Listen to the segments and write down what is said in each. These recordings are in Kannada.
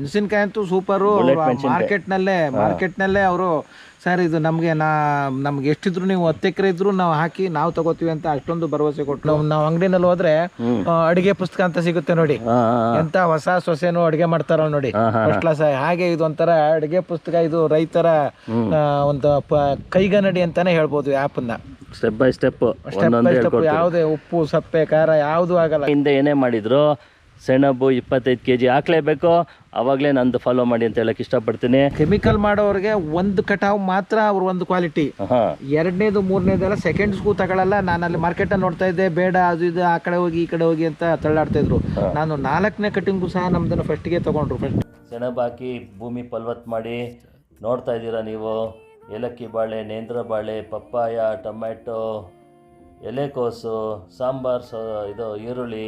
ಮೆಣಸಿನ್ಕಾಯಿ. ಅಂತೂ ಸೂಪರು. ಮಾರ್ಕೆಟ್ನಲ್ಲೇ ಮಾರ್ಕೆಟ್ನಲ್ಲೇ ಅವರು ಸರ್ ಇದು ನಮಗೆ ನಾ ನಮ್ಗೆ ಎಷ್ಟಿದ್ರು ನೀವು ಹತ್ತು ಎಕರೆ ಇದ್ರು ನಾವು ಹಾಕಿ ನಾವು ತಗೋತೀವಿ ಅಂತ ಅಷ್ಟೊಂದು ಭರವಸೆ ಕೊಟ್ಟು ನಾವು ನಾವು ಅಂಗಡಿನಲ್ಲಿ ಹೋದ್ರೆ ಆ, ಅಡಿಗೆ ಪುಸ್ತಕ ಅಂತ ಸಿಗುತ್ತೆ ನೋಡಿ. ಎಂತ ಹೊಸ ಸೊಸೆನು ಅಡಿಗೆ ಮಾಡ್ತಾರ ನೋಡಿ. ಫಸ್ಟ್ ಕ್ಲಾಸ್ ಹಾಗೆ ಇದು ಒಂಥರ ಅಡಿಗೆ ಪುಸ್ತಕ ಇದು ರೈತರ ಆ, ಒಂದು ಪ- ಕೈಗನ್ನಡಿ ಅಂತಾನೆ ಹೇಳ್ಬೋದು ಆ್ಯಪನ್ನ ಸ್ಟೆಪ್ ಬೈ ಸ್ಟೆಪ್ ಸ್ಟೆಪ್ ಒಂದೊಂದು ಬೈ ಸ್ಟೆಪ್ ಯಾವುದೇ ಉಪ್ಪು ಸಪ್ಪೆ ಖಾರ ಯಾವುದು ಆಗಲ್ಲ. ಹಿಂದೆ ಏನೇ ಮಾಡಿದ್ರು ಸೆಣಬು ಇಪ್ಪತ್ತೈದು ಕೆ ಜಿ ಹಾಕ್ಲೇಬೇಕು. ಅವಾಗಲೇ ನಂದು ಫಾಲೋ ಮಾಡಿ ಅಂತ ಹೇಳಕ್ ಇಷ್ಟಪಡ್ತೀನಿ. ಕೆಮಿಕಲ್ ಮಾಡೋರಿಗೆ ಒಂದು ಕಟಾವ್ ಮಾತ್ರ ಅವ್ರ ಒಂದು ಕ್ವಾಲಿಟಿ ಹಾ. ಎರಡನೇದು ಮೂರನೇದೆಲ್ಲ ಸೆಕೆಂಡ್ಸ್ಗೂ ತಗೊಳ್ಳಲ್ಲ ನಾನು ಅಲ್ಲಿ ಮಾರ್ಕೆಟ್ ನೋಡ್ತಾ ಇದ್ದೆ ಬೇಡ ಅದು ಇದು ಆ ಕಡೆ ಹೋಗಿ ಈ ಕಡೆ ಹೋಗಿ ಅಂತ ತಳ್ಳಾಡ್ತಾ ಇದ್ರು. ನಾನು ನಾಲ್ಕನೇ ಕಟಿಂಗು ಸಹ ನಮ್ದನ್ನು ಫಸ್ಟಿಗೆ ತಗೊಂಡ್ರು ಫಸ್ಟ್ ಸೆಣಬು ಹಾಕಿ ಭೂಮಿ ಫಲವತ್ ಮಾಡಿ. ನೋಡ್ತಾ ಇದ್ದೀರಾ ನೀವು? ಏಲಕ್ಕಿ ಬಾಳೆ ನೇಂದ್ರ ಬಾಳೆ ಪಪ್ಪಾಯ ಟೊಮ್ಯಾಟೊ ಎಲೆಕೋಸು ಸಾಂಬಾರ್ ಸ ಇದು ಈರುಳ್ಳಿ.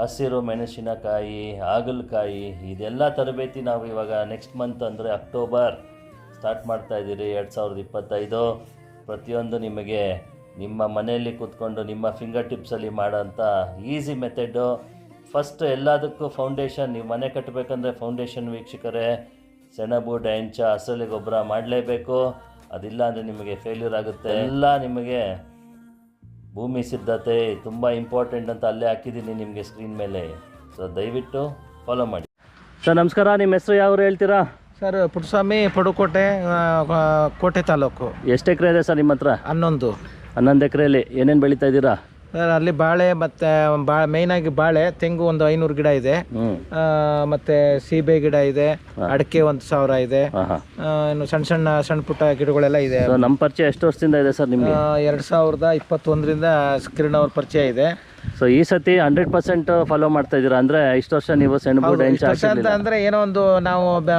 ಹಸಿರು ಮೆಣಸಿನಕಾಯಿ, ಹಾಗಲಕಾಯಿ, ಇದೆಲ್ಲ ತರಬೇತಿ ನಾವು ಇವಾಗ ನೆಕ್ಸ್ಟ್ ಮಂತ್ ಅಂದರೆ ಅಕ್ಟೋಬರ್ ಸ್ಟಾರ್ಟ್ ಮಾಡ್ತಾ ಇದ್ದೀರಿ, ಎರಡು ಸಾವಿರದ ಇಪ್ಪತ್ತೈದು. ಪ್ರತಿಯೊಂದು ನಿಮಗೆ ನಿಮ್ಮ ಮನೆಯಲ್ಲಿ ಕೂತ್ಕೊಂಡು ನಿಮ್ಮ ಫಿಂಗರ್ ಟಿಪ್ಸಲ್ಲಿ ಮಾಡೋಂಥ ಈಸಿ ಮೆಥಡು ಫಸ್ಟ್ ಎಲ್ಲದಕ್ಕೂ ಫೌಂಡೇಶನ್ ನೀವು ಮನೆ ಕಟ್ಟಬೇಕಂದ್ರೆ ಫೌಂಡೇಶನ್ ವೀಕ್ಷಕರೇ, ಸೆಣಬು ಡೈಂಚ ಅಸಲಿ ಗೊಬ್ಬರ ಮಾಡಲೇಬೇಕು. ಅದಿಲ್ಲ ಅಂದರೆ ನಿಮಗೆ ಫೇಲ್ಯೂರ್ ಆಗುತ್ತೆ. ಎಲ್ಲ ನಿಮಗೆ ಭೂಮಿ ಸಿದ್ಧತೆ ತುಂಬ ಇಂಪಾರ್ಟೆಂಟ್ ಅಂತ ಅಲ್ಲೇ ಹಾಕಿದ್ದೀನಿ ನಿಮಗೆ ಸ್ಕ್ರೀನ್ ಮೇಲೆ. ಸೊ ದಯವಿಟ್ಟು ಫಾಲೋ ಮಾಡಿ. ಸರ್ ನಮಸ್ಕಾರ. ನಿಮ್ಮ ಹೆಸರು ಯಾವ್ರು ಹೇಳ್ತೀರಾ? ಸರ್ ಪುಟ್ಟಸ್ವಾಮಿ ಪಡುಕೋಟೆ ಕೋಟೆ ತಾಲೂಕು. ಎಷ್ಟು ಎಕರೆ ಇದೆ ಸರ್ ನಿಮ್ಮ ಹತ್ರ? ಹನ್ನೊಂದು. ಹನ್ನೊಂದು ಎಕರೆಯಲ್ಲಿ ಏನೇನು ಬೆಳೀತಾ ಇದ್ದೀರಾ? ಅಲ್ಲಿ ಬಾಳೆ ಮತ್ತು ಬಾ ಮೇಯ್ನಾಗಿ ಬಾಳೆ ತೆಂಗು ಒಂದು ಐನೂರು ಗಿಡ ಇದೆ. ಮತ್ತೆ ಸೀಬೆ ಗಿಡ ಇದೆ ಅಡಿಕೆ ಒಂದು ಸಾವಿರ ಇದೆ. ಇನ್ನು ಸಣ್ಣ ಸಣ್ಣ ಸಣ್ಣ ಪುಟ್ಟ ಗಿಡಗಳೆಲ್ಲ ಇದೆ. ನಮ್ಮ ಪರಿಚಯ ಎಷ್ಟು ವರ್ಷದಿಂದ ಇದೆ ಸರ್ ನಿಮಗೆ? ಎರಡು ಸಾವಿರದ ಇಪ್ಪತ್ತೊಂದರಿಂದ ಕಿರಣ್ ಅವ್ರ ಪರಿಚಯ ಇದೆ. ಸೊ ಈ ಸತಿ ಹಂಡ್ರೆಡ್ ಪರ್ಸೆಂಟ್ ಫಾಲೋ ಮಾಡ್ತಾ ಇದ್ದೀರಾ? ಅಂದ್ರೆ ಇಷ್ಟು ವರ್ಷ ನೀವು ಸೆಣಬು ಡೈಂಚ ಅಂದ್ರೆ ಏನೋ ಒಂದು ನಾವು ಬ-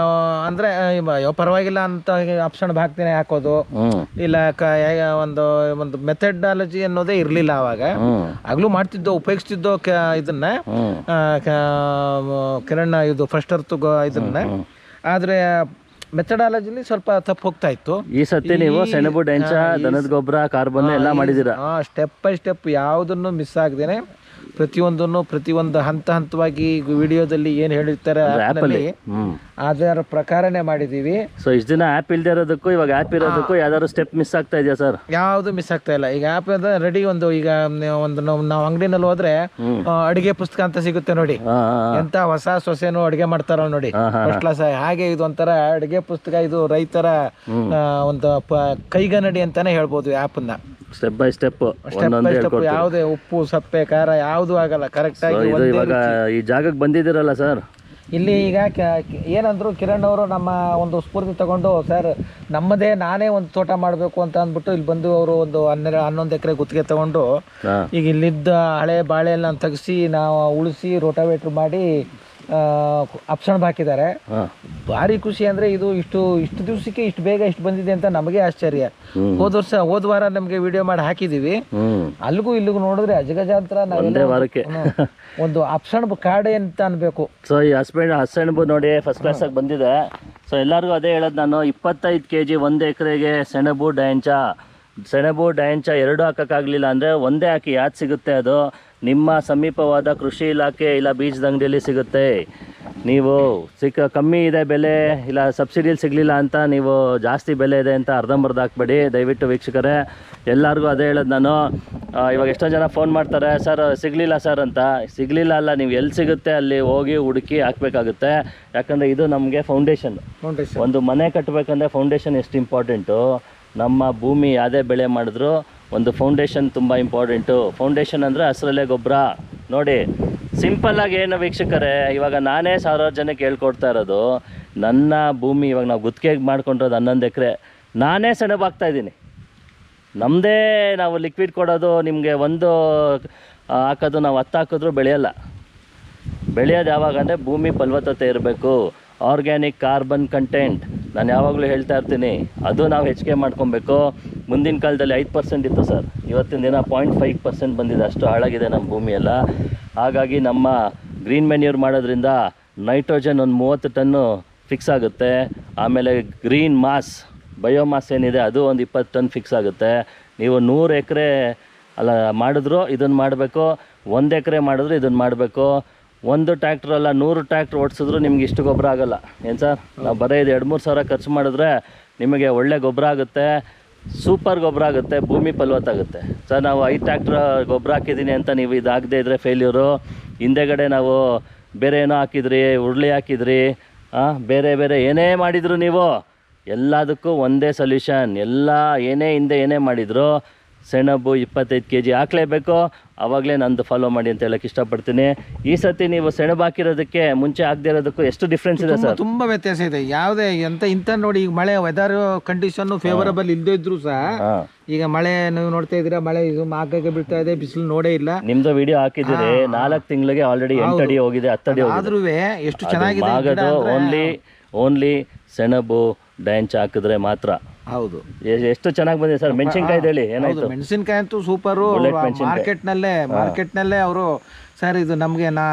ಅಂದ್ರೆ ಅಯ್ಯೋ ಪರವಾಗಿಲ್ಲ ಅಂತ ಆಪ್ಷನ್ ಹಾಕ್ತೀನಿ ಹಾಕೋದು. ಇಲ್ಲ ಕ- ಯಾ- ಒಂದು ಒಂದು ಮೆಥಡಾಲಜಿ ಅನ್ನೋದೇ ಇರಲಿಲ್ಲ ಅವಾಗ. ಆಗಲೂ ಆಗ್ಲೂ ಮಾಡ್ತಿದ್ದೋ ಉಪಯೋಗಿಸ್ತಿದ್ದೋ ಕ ಇದನ್ನ ಹ್ಞೂ ಆ, ಕ- ಕಿರಣ್ ಇದು ಫಸ್ಟ್ ಅರ್ತ್ ಇದನ್ನ. ಆದ್ರೆ ಮೆಥಡಾಲಜಿಲಿ ಸ್ವಲ್ಪ ತಪ್ಪು ಹೋಗ್ತಾ ಇತ್ತು. ಈ ಸತಿ ನೀವು ಸೆಣಬು ಡೆಂಚ ದನದ ಗೊಬ್ಬರ ಕಾರ್ಬನ್ ಎಲ್ಲ ಮಾಡಿದ್ದೀರಾ? ಸ್ಟೆಪ್ ಬೈ ಸ್ಟೆಪ್ ಯಾವುದನ್ನು ಮಿಸ್ ಆಗದೇನೆ. ಪ್ರತಿಯೊಂದನ್ನು ಪ್ರತಿಯೊಂದು ಹಂತ ಹಂತವಾಗಿ ವಿಡಿಯೋದಲ್ಲಿ ಏನು ಹೇಳಿರ್ತಾರೆ ಅದರ ಪ್ರಕಾರನೇ ಮಾಡಿದೀವಿ. ಸೊ ಇಷ್ಟು ದಿನ ಆ್ಯಪ್ ಇಲ್ದೇ ಇರೋದಕ್ಕೂ ಇವಾಗ ಆ್ಯಪ್ ಇರೋದಕ್ಕೂ ಯಾವ್ದಾದ್ರು ಸ್ಟೆಪ್ ಮಿಸ್ ಆಗ್ತಾ ಇದೆಯಾ ಸರ್ ಯಾವುದು ಮಿಸ್ ಆಗ್ತಾ ಇಲ್ಲ. ಈಗ ಆ್ಯಪ್ ರೆಡಿ ಒಂದು ಈಗ ಒಂದು ನಾವು ಅಂಗಡಿನಲ್ಲಿ ಹೋದ್ರೆ ಅಡಿಗೆ ಪುಸ್ತಕ ಅಂತ ಸಿಗುತ್ತೆ ನೋಡಿ. ಎಂತ ಹೊಸ ಸೊಸೆನು ಅಡಿಗೆ ಮಾಡ್ತಾರ ನೋಡಿ. ಫಸ್ಟ್ ಕ್ಲಾಸ್ ಹಾಗೆ ಇದು ಒಂಥರ ಅಡಿಗೆ ಪುಸ್ತಕ ಇದು ರೈತರ ಒಂದು ಕೈಗನ್ನಡಿ ಅಂತಾನೆ ಹೇಳ್ಬೋದು ಆ್ಯಪನ್ನ ಸ್ಟೆಪ್ ಬೈ ಸ್ಟೆಪ್ ಒಂದೊಂದು ಹೇಳ್ಕೊಡ್ತೀವಿ ಯಾವುದೇ ಉಪ್ಪು ಸಪ್ಪೆ ಖಾರ ಯಾವುದು ಆಗಲ್ಲ. ಕರೆಕ್ಟ್ So, ಆಗಿ ಇದು ಇವಾಗ ಈ ಜಾಗಕ್ಕೆ ಬಂದಿದ್ದೀರಲ್ಲ ಸರ್ ಇಲ್ಲಿ ಈಗ ಕ- ಕ- ಏನಂದ್ರು ಕಿರಣ್ ಅವರು ನಮ್ಮ ಒಂದು ಸ್ಫೂರ್ತಿ ತಗೊಂಡು ಸರ್ ನಮ್ಮದೇ ನಾನೇ ಒಂದು ತೋಟ ಮಾಡಬೇಕು ಅಂತ ಅಂದ್ಬಿಟ್ಟು ಇಲ್ಲಿ ಬಂದು ಅವರು ಒಂದು ಹನ್ನೆರಡು ಹನ್ನೊಂದು ಎಕರೆ ಗುತ್ತಿಗೆ ತಗೊಂಡು ಹಾಂ. ಈಗ ಇಲ್ಲಿದ್ದ ಹಳೆ ಬಾಳೆ ಎಲ್ಲ ತೆಗೆಸಿ ನಾವು ಉಳಿಸಿ ರೋಟಾವೇಟ್ರ್ ಮಾಡಿ ಅಪ್ಸಣ್ ಹಾಕಿದ್ದಾರೆ. ಭಾರಿ ಖುಷಿ ಅಂದ್ರೆ ಇದು ಇಷ್ಟು ಇಷ್ಟು ದಿವಸಕ್ಕೆ ಇಷ್ಟು ಬೇಗ ಇಷ್ಟು ಬಂದಿದೆ ಅಂತ ನಮಗೆ ಆಶ್ಚರ್ಯ. ಹೋದ ವರ್ಷ ಹೋದ ವಾರ ನಮಗೆ ವಿಡಿಯೋ ಮಾಡಿ ಹಾಕಿದೀವಿ. ಅಲ್ಲಿಗೂ ಇಲ್ಲಿಗೂ ನೋಡಿದ್ರೆ ಅಜಗಜಾಂತರ ಒಂದೇ ಅಪ್ಸಣ್ ಕಾಡೆ ಅಂತ ಅನ್ಬೇಕು. ಸೊ ಈ ಹಸ್ಬೆಂಡ್ ಹಸ್ಬೆಂಡ್ ನೋಡಿ ಫಸ್ಟ್ ಕ್ಲಾಸಾಗಿ ಬಂದಿದೆ. ಸೊ ಎಲ್ಲರಿಗೂ ಅದೇ ಹೇಳೋದು ನಾನು ಇಪ್ಪತ್ತೈದು ಕೆ ಜಿ ಒಂದು ಎಕರೆಗೆ ಸೆಣಬು ಡಯಂಚ ಸೆಣಬು ಡ್ಯಾಂಚ ಎರಡು ಹಾಕೋಕ್ಕಾಗಲಿಲ್ಲ ಅಂದರೆ ಒಂದೇ ಹಾಕಿ ಯಾವ್ದು ಸಿಗುತ್ತೆ ಅದು? ನಿಮ್ಮ ಸಮೀಪವಾದ ಕೃಷಿ ಇಲಾಖೆ ಇಲ್ಲ ಬೀಜದ ಅಂಗಡಿಯಲ್ಲಿ ಸಿಗುತ್ತೆ. ನೀವು ಸಿಕ್ಕ ಕಮ್ಮಿ ಇದೆ ಬೆಲೆ ಇಲ್ಲ ಸಬ್ಸಿಡಿಯಲ್ಲಿ ಸಿಗಲಿಲ್ಲ ಅಂತ ನೀವು ಜಾಸ್ತಿ ಬೆಲೆ ಇದೆ ಅಂತ ಅರ್ಧಂಬರ್ಧ ಹಾಕ್ಬೇಡಿ. ದಯವಿಟ್ಟು ವೀಕ್ಷಕರೇ ಎಲ್ಲರಿಗೂ ಅದೇ ಹೇಳೋದು ನಾನು. ಇವಾಗ ಎಷ್ಟೋ ಜನ ಫೋನ್ ಮಾಡ್ತಾರೆ ಸರ್ ಸಿಗಲಿಲ್ಲ ಸರ್ ಅಂತ. ಸಿಗಲಿಲ್ಲ ಅಲ್ಲ ನೀವು ಎಲ್ಲಿ ಸಿಗುತ್ತೆ ಅಲ್ಲಿ ಹೋಗಿ ಹುಡುಕಿ ಹಾಕಬೇಕಾಗುತ್ತೆ. ಯಾಕಂದರೆ ಇದು ನಮಗೆ ಫೌಂಡೇಶನ್ ಫೌಂಡೇಶನ್ ಒಂದು ಮನೆ ಕಟ್ಟಬೇಕಂದ್ರೆ ಫೌಂಡೇಶನ್ ಎಷ್ಟು ಇಂಪಾರ್ಟೆಂಟು ನಮ್ಮ ಭೂಮಿ ಯಾವುದೇ ಬೆಳೆ ಮಾಡಿದ್ರು ಒಂದು ಫೌಂಡೇಶನ್ ತುಂಬ ಇಂಪಾರ್ಟೆಂಟು ಫೌಂಡೇಶನ್ ಅಂದರೆ ಹಸಿರಲ್ಲೇ ಗೊಬ್ಬರ. ನೋಡಿ ಸಿಂಪಲ್ಲಾಗಿ ಏನು ವೀಕ್ಷಕರೇ, ಇವಾಗ ನಾನೇ ಸಾವಿರಾರು ಜನಕ್ಕೆ ಹೇಳ್ಕೊಡ್ತಾ ಇರೋದು, ನನ್ನ ಭೂಮಿ ಇವಾಗ ನಾವು ಗುತ್ತಿಗೆಗೆ ಮಾಡ್ಕೊಂಡಿರೋದು ಹನ್ನೊಂದು ಎಕರೆ. ನಾನೇ ಸೆಣಬಾಗ್ತಾ ಇದ್ದೀನಿ. ನಮ್ಮದೇ ನಾವು ಲಿಕ್ವಿಡ್ ಕೊಡೋದು, ನಿಮಗೆ ಒಂದು ಹಾಕೋದು, ನಾವು ಹತ್ತು ಹಾಕಿದ್ರು ಬೆಳೆಯಲ್ಲ. ಬೆಳೆಯೋದು ಯಾವಾಗ ಅಂದರೆ ಭೂಮಿ ಫಲವತ್ತತೆ ಇರಬೇಕು. Organic carbon content. ನಾನು ಯಾವಾಗಲೂ ಹೇಳ್ತಾ ಇರ್ತೀನಿ, ಅದು ನಾವು ಹೆಚ್ಚಿಗೆ ಮಾಡ್ಕೊಬೇಕು. ಮುಂದಿನ ಕಾಲದಲ್ಲಿ ಐದು ಪರ್ಸೆಂಟ್ ಇತ್ತು ಸರ್. ಇವತ್ತಿನ ದಿನ ಪಾಯಿಂಟ್ ಫೈವ್ ಪರ್ಸೆಂಟ್ ಬಂದಿದೆ, ಅಷ್ಟು ಹಾಳಾಗಿದೆ ನಮ್ಮ ಭೂಮಿ ಎಲ್ಲ ಹಾಗಾಗಿ ನಮ್ಮ ಗ್ರೀನ್ ಮೆನ್ಯೂರ್ ಮಾಡೋದ್ರಿಂದ ನೈಟ್ರೋಜನ್ ಒಂದು ಮೂವತ್ತು ಟನ್ನು ಫಿಕ್ಸ್ ಆಗುತ್ತೆ. ಆಮೇಲೆ ಗ್ರೀನ್ ಮಾಸ್, ಬಯೋಮಾಸ್ ಏನಿದೆ, ಅದು ಒಂದು ಇಪ್ಪತ್ತು ಟನ್ ಫಿಕ್ಸ್ ಆಗುತ್ತೆ. ನೀವು ನೂರು ಎಕರೆ ಅಲ್ಲ ಮಾಡಿದ್ರು ಇದನ್ನು ಮಾಡಬೇಕು, ಒಂದು ಎಕರೆ ಮಾಡಿದ್ರು ಇದನ್ನು ಮಾಡಬೇಕು. ಒಂದು ಟ್ಯಾಕ್ಟ್ರ್ ಅಲ್ಲ, ನೂರು ಟ್ಯಾಕ್ಟ್ರ್ ಓಡಿಸಿದ್ರು ನಿಮ್ಗೆ ಇಷ್ಟು ಗೊಬ್ಬರ ಆಗಲ್ಲ. ಏನು ಸರ್? ನಾವು ಬರೀ ಇದು ಎರಡು, ಮೂರು ಸಾವಿರ ಖರ್ಚು ಮಾಡಿದ್ರೆ ನಿಮಗೆ ಒಳ್ಳೆ ಗೊಬ್ಬರ ಆಗುತ್ತೆ, ಸೂಪರ್ ಗೊಬ್ಬರ ಆಗುತ್ತೆ, ಭೂಮಿ ಫಲವತ್ತಾಗುತ್ತೆ ಸರ್, ನಾವು ಐದು ಟ್ಯಾಕ್ಟ್ರ್ ಗೊಬ್ಬರ ಹಾಕಿದ್ದೀನಿ ಅಂತ ನೀವು ಇದಾಗದೇ ಇದ್ದರೆ ಫೇಲ್ಯೂರು ಹಿಂದೆಗಡೆ ನಾವು ಬೇರೆ ಏನೋ ಹಾಕಿದ್ರಿ ಉರುಳಿ ಹಾಕಿದ್ರಿ ಬೇರೆ ಬೇರೆ ಏನೇ ಮಾಡಿದ್ರು ನೀವು, ಎಲ್ಲದಕ್ಕೂ ಒಂದೇ ಸೊಲ್ಯೂಷನ್ ಎಲ್ಲ ಏನೇ ಹಿಂದೆ ಏನೇ ಮಾಡಿದ್ರು ಸೆಣಬು ಇಪ್ಪತ್ತೈದು ಕೆ ಜಿ ಹಾಕ್ಲೇಬೇಕು. ಆವಾಗಲೇ ನಂದು ಫಾಲೋ ಮಾಡಿ ಅಂತ ಹೇಳಕ್ಕೆ ಇಷ್ಟಪಡ್ತೀನಿ. ಈ ಸತಿ ನೀವು ಸೆಣಬು ಹಾಕಿರೋದಕ್ಕೆ ಮುಂಚೆ ಆಗದೆ ಇರೋದಕ್ಕೂ ಎಷ್ಟು ಡಿಫ್ರೆನ್ಸ್ ಇದೆ ಸರ್? ತುಂಬ ವ್ಯತ್ಯಾಸ ಇದೆ. ಯಾವುದೇ ಎಂತ ಇಂಥ ನೋಡಿ ಈಗ ಮಳೆ ವೆದರ್ ಕಂಡೀಷನ್ ಫೇವರಬಲ್ ಇಲ್ಲದೇ ಇದ್ರು ಸಹ ಈಗ ಮಳೆ ನೀವು ನೋಡ್ತಾ ಇದ್ದೀರಾ ಮಳೆ ಇದು ಆಗಾಗ ಬೀಳ್ತಾ ಇದೆ ಬಿಸಿಲು ನೋಡೇ ಇಲ್ಲ. ನಿಮ್ದು ವಿಡಿಯೋ ಹಾಕಿದ್ದೀರಿ. ನಾಲ್ಕು ತಿಂಗಳಿಗೆ ಆಲ್ರೆಡಿ ಎಂಟು ಅಡಿ ಹೋಗಿದೆ ಹತ್ತು ಅಡಿ ಆದ್ರೂ ಎಷ್ಟು ಚೆನ್ನಾಗಿದೆ ಆಗೋದು ಓನ್ಲಿ ಓನ್ಲಿ ಸೆಣಬು ಡ್ಯಾಂಚ್ ಹಾಕಿದ್ರೆ ಮಾತ್ರ. ಹೌದು. ಎಷ್ಟು ಚೆನ್ನಾಗಿ ಬಂದಿದೆ ಸರ್? ಮೆಣಸಿನ್ಕಾಯಿ ಹೇಳಿ ಏನಾಯ್ತು? ಮೆಣಸಿನ್ಕಾಯಿ ಅಂತೂ ಸೂಪರು ಮಾರ್ಕೆಟ್ ನಲ್ಲೇ ಮಾರ್ಕೆಟ್ ನಲ್ಲೇ ಅವರು ಸರ್ ಇದು ನಮಗೆ ನಾ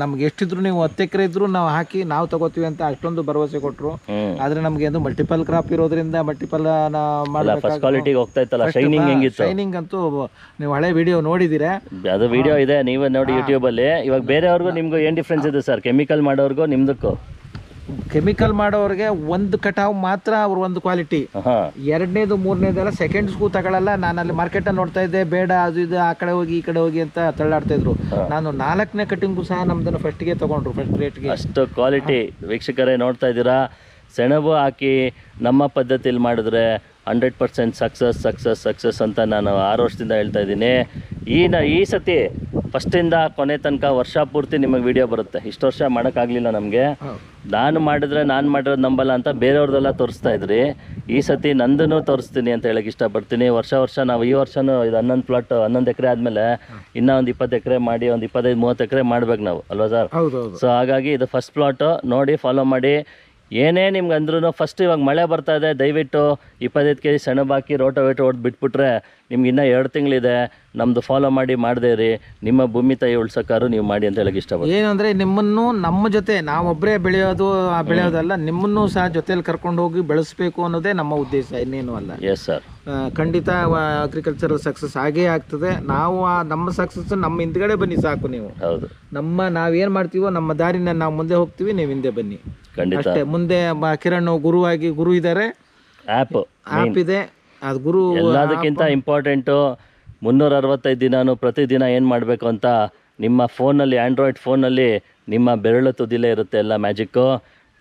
ನಮ್ಗೆ ಎಷ್ಟಿದ್ರು ನೀವು ಹತ್ತು ಎಕರೆ ಇದ್ರು ನಾವು ಹಾಕಿ ನಾವು ತಗೋತೀವಿ ಅಂತ ಅಷ್ಟೊಂದು ಭರವಸೆ ಕೊಟ್ಟರು ಆದ್ರೆ ನಮಗೆ ಅದು ಮಲ್ಟಿಪಲ್ ಕ್ರಾಪ್ ಇರೋದ್ರಿಂದ ಮಲ್ಟಿಪಲ್ ಕ್ವಾಲಿಟಿಗೆ ಹೋಗ್ತಾ ಇತ್ತಲ್ಲ ಶೈನಿಂಗ್ ಹೆಂಗಿತ್ತು? ಶೈನಿಂಗ್ ಅಂತೂ ನೀವು ಹಳೆ ವಿಡಿಯೋ ನೋಡಿದ್ದೀರಾ ಅದು ವಿಡಿಯೋ ಇದೆ ನೀವೇ ನೋಡಿ ಯೂಟ್ಯೂಬಲ್ಲಿ ಇವಾಗ ಬೇರೆಯವ್ರಿಗೂ ನಿಮ್ಗೂ ಏನ್ ಡಿಫ್ರೆನ್ಸ್ ಇದೆ ಸರ್? ಕೆಮಿಕಲ್ ಮಾಡೋರ್ಗೂ ನಿಮ್ದಕ್ಕೂ? ಕೆಮಿಕಲ್ ಮಾಡೋರಿಗೆ ಒಂದು ಕಟಾವ್ ಮಾತ್ರ ಅವ್ರ ಒಂದು ಕ್ವಾಲಿಟಿ. ಎರಡನೇದು ಮೂರನೇದೆಲ್ಲ ಸೆಕೆಂಡ್ಸ್ಗೂ ತಗೊಳಲ್ಲ. ನಾನು ಅಲ್ಲಿ ಮಾರ್ಕೆಟ್ ನೋಡ್ತಾ ಇದ್ದೆ ಬೇಡ ಅದು ಇದು ಆ ಕಡೆ ಹೋಗಿ ಈ ಕಡೆ ಹೋಗಿ ಅಂತ ತಳ್ಳಾಡ್ತಾ ಇದ್ರು. ನಾನು ನಾಲ್ಕನೇ ಕಟಿಂಗು ಸಹ ನಮ್ದನ್ನು ಫಸ್ಟ್ಗೆ ತಗೊಂಡ್ರು ಫಸ್ಟ್ ರೇಟ್ಗೆ ಅಷ್ಟು ಕ್ವಾಲಿಟಿ ವೀಕ್ಷಕರೇ ನೋಡ್ತಾ ಇದ್ದೀರಾ? ಸೆಣಬು ಹಾಕಿ ನಮ್ಮ ಪದ್ಧತಿಯಲ್ಲಿ ಮಾಡಿದ್ರೆ hundred percent success success success ಅಂತ ನಾನು ಆರು ವರ್ಷದಿಂದ ಹೇಳ್ತಾ ಇದ್ದೀನಿ. ಈ ನ ಈ ಸತಿ ಫಸ್ಟಿಂದ ಕೊನೆ ತನಕ ವರ್ಷ ಪೂರ್ತಿ ನಿಮಗೆ ವಿಡಿಯೋ ಬರುತ್ತೆ. ಇಷ್ಟು ವರ್ಷ ಮಾಡೋಕ್ಕಾಗಲಿಲ್ಲ ನಮಗೆ. ನಾನು ಮಾಡಿದ್ರೆ ನಾನು ಮಾಡಿರೋದು ನಂಬಲ್ಲ ಅಂತ ಬೇರೆಯವ್ರದ್ದೆಲ್ಲ ತೋರಿಸ್ತಾ ಇದ್ರಿ. ಈ ಸತಿ ನಂದನ್ನು ತೋರಿಸ್ತೀನಿ ಅಂತ ಹೇಳಕ್ಕೆ ಇಷ್ಟಪಡ್ತೀನಿ. ವರ್ಷ ವರ್ಷ ನಾವು ಈ ವರ್ಷನೂ ಇದು ಹನ್ನೊಂದು ಪ್ಲಾಟ್ ಹನ್ನೊಂದು ಎಕರೆ ಆದಮೇಲೆ ಇನ್ನೂ ಒಂದು ಇಪ್ಪತ್ತು ಎಕರೆ ಮಾಡಿ ಒಂದು ಇಪ್ಪತ್ತೈದು ಮೂವತ್ತು ಎಕರೆ ಮಾಡ್ಬೇಕು ನಾವು. ಅಲ್ವಾ ಸರ್? ಸೊ ಹಾಗಾಗಿ ಇದು ಫಸ್ಟ್ ಪ್ಲಾಟು ನೋಡಿ ಫಾಲೋ ಮಾಡಿ. ಏನೇ ನಿಮ್ಗೆ ಅಂದ್ರೂ ಫಸ್ಟ್ ಇವಾಗ ಮಳೆ ಬರ್ತಾ ಇದೆ ದಯವಿಟ್ಟು ಇಪ್ಪತ್ತೈದು ಕೆ ಜಿ ಸೆಣಬಾಕಿ ಹಾಕಿ ರೋಟೋವೇಟರ್ ಹೊಡೆದು ಬಿಟ್ಬಿಟ್ರೆ ನಿಮ್ಗೆ ಇನ್ನೂ ಎರಡು ತಿಂಗಳಿದೆ ನಮ್ಮದು ಫಾಲೋ ಮಾಡಿ ಮಾಡದೇ ಇರಿ. ನಿಮ್ಮ ಭೂಮಿ ತಾಯಿ ಉಳ್ಸೋಕ್ಕಾರು ನೀವು ಮಾಡಿ ಅಂತ ಹೇಳಕ್ಕೆ ಇಷ್ಟಪಡ್ತೀನಿ. ಏನಂದರೆ ನಿಮ್ಮನ್ನು ನಮ್ಮ ಜೊತೆ ನಾವೊಬ್ಬರೇ ಬೆಳೆಯೋದು ಆ ಬೆಳೆಯೋದಲ್ಲ ನಿಮ್ಮನ್ನು ಸಹ ಜೊತೆಯಲ್ಲಿ ಕರ್ಕೊಂಡು ಹೋಗಿ ಬೆಳೆಸಬೇಕು ಅನ್ನೋದೇ ನಮ್ಮ ಉದ್ದೇಶ ಇನ್ನೇನು ಅಲ್ಲ. ಎಸ್ ಸರ್ ಖಂಡಿತ ಅಗ್ರಿಕಲ್ಚರಲ್ ಸಕ್ಸಸ್ ಆಗೇ ಆಗ್ತದೆ. ನಾವು ಆ ನಮ್ಮ ಸಕ್ಸಸ್ ನಮ್ಮ ಹಿಂದ್ಗಡೆ ಬನ್ನಿ ಸಾಕು ನೀವು. ಹೌದು. ನಮ್ಮ ನಾವೇನ್ ಮಾಡ್ತೀವೋ ನಮ್ಮ ದಾರಿನ ನಾವು ಮುಂದೆ ಹೋಗ್ತೀವಿ ನೀವು ಹಿಂದೆ ಬನ್ನಿ. ಖಂಡಿತ. ಅಷ್ಟೇ ಮುಂದೆ ಕಿರಣ್ ಗುರುವಾಗಿ ಗುರು ಇದ್ದಾರೆ ಆ್ಯಪ್ ಆಪ್ ಇದೆ. ಅದು ಗುರು ಎಲ್ಲದಕ್ಕಿಂತ ಇಂಪಾರ್ಟೆಂಟು ಮುನ್ನೂರ ಅರವತ್ತೈದು ದಿನಾನು ಪ್ರತಿದಿನ ಏನು ಮಾಡಬೇಕು ಅಂತ ನಿಮ್ಮ ಫೋನಲ್ಲಿ ಆ್ಯಂಡ್ರಾಯ್ಡ್ ಫೋನಲ್ಲಿ ನಿಮ್ಮ ಬೆರಳು ತುದಿಲೇ ಇರುತ್ತೆ ಎಲ್ಲ ಮ್ಯಾಜಿಕ್ಕು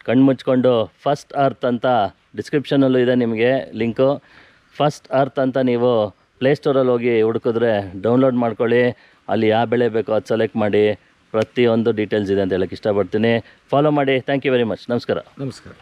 ಕಣ್ಣು ಮುಚ್ಕೊಂಡು ಫಸ್ಟ್ ಅರ್ತ್ ಅಂತ ಡಿಸ್ಕ್ರಿಪ್ಷನಲ್ಲೂ ಇದೆ ನಿಮಗೆ ಲಿಂಕು ಫಸ್ಟ್ ಅರ್ತ್ ಅಂತ ನೀವು ಪ್ಲೇಸ್ಟೋರಲ್ಲಿ ಹೋಗಿ ಹುಡುಕಿದ್ರೆ ಡೌನ್ಲೋಡ್ ಮಾಡ್ಕೊಳ್ಳಿ. ಅಲ್ಲಿ ಯಾವ ಬೆಳೆ ಬೇಕೋ ಅದು ಸೆಲೆಕ್ಟ್ ಮಾಡಿ. ಪ್ರತಿಯೊಂದು ಡೀಟೇಲ್ಸ್ ಇದೆ ಅಂತ ಹೇಳಕ್ಕೆ ಇಷ್ಟಪಡ್ತೀನಿ. ಫಾಲೋ ಮಾಡಿ. ಥ್ಯಾಂಕ್ ಯು ವೆರಿ ಮಚ್ ನಮಸ್ಕಾರ. ನಮಸ್ಕಾರ.